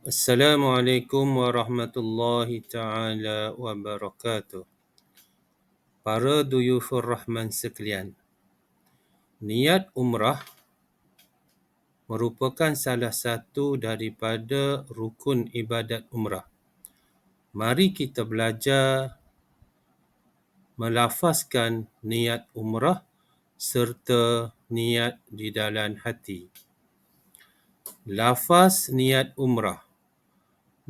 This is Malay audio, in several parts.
Assalamualaikum warahmatullahi taala wabarakatuh. Para duyufur rahman sekalian. Niat umrah merupakan salah satu daripada rukun ibadat umrah. Mari kita belajar melafazkan niat umrah serta niat di dalam hati. Lafaz niat umrah.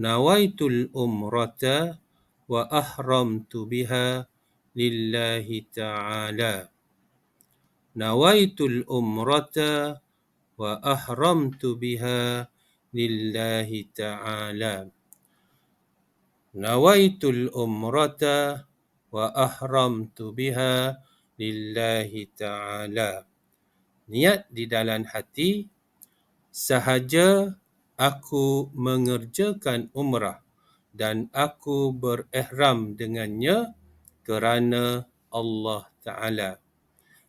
Nawaitul umrata wa ahramtu biha lillahi ta'ala. Nawaitul umrata wa ahramtu biha lillahi ta'ala. Nawaitul umrata wa ahramtu biha lillahi ta'ala. Niat di dalam hati sahaja aku mengerjakan umrah dan aku berihram dengannya kerana Allah Ta'ala.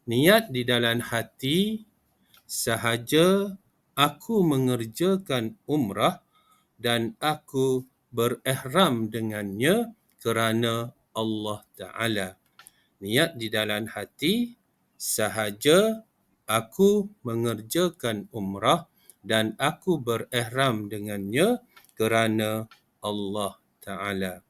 Niat di dalam hati sahaja aku mengerjakan umrah dan aku berihram dengannya kerana Allah Ta'ala. Niat di dalam hati sahaja aku mengerjakan umrah dan aku berihram dengannya kerana Allah Ta'ala.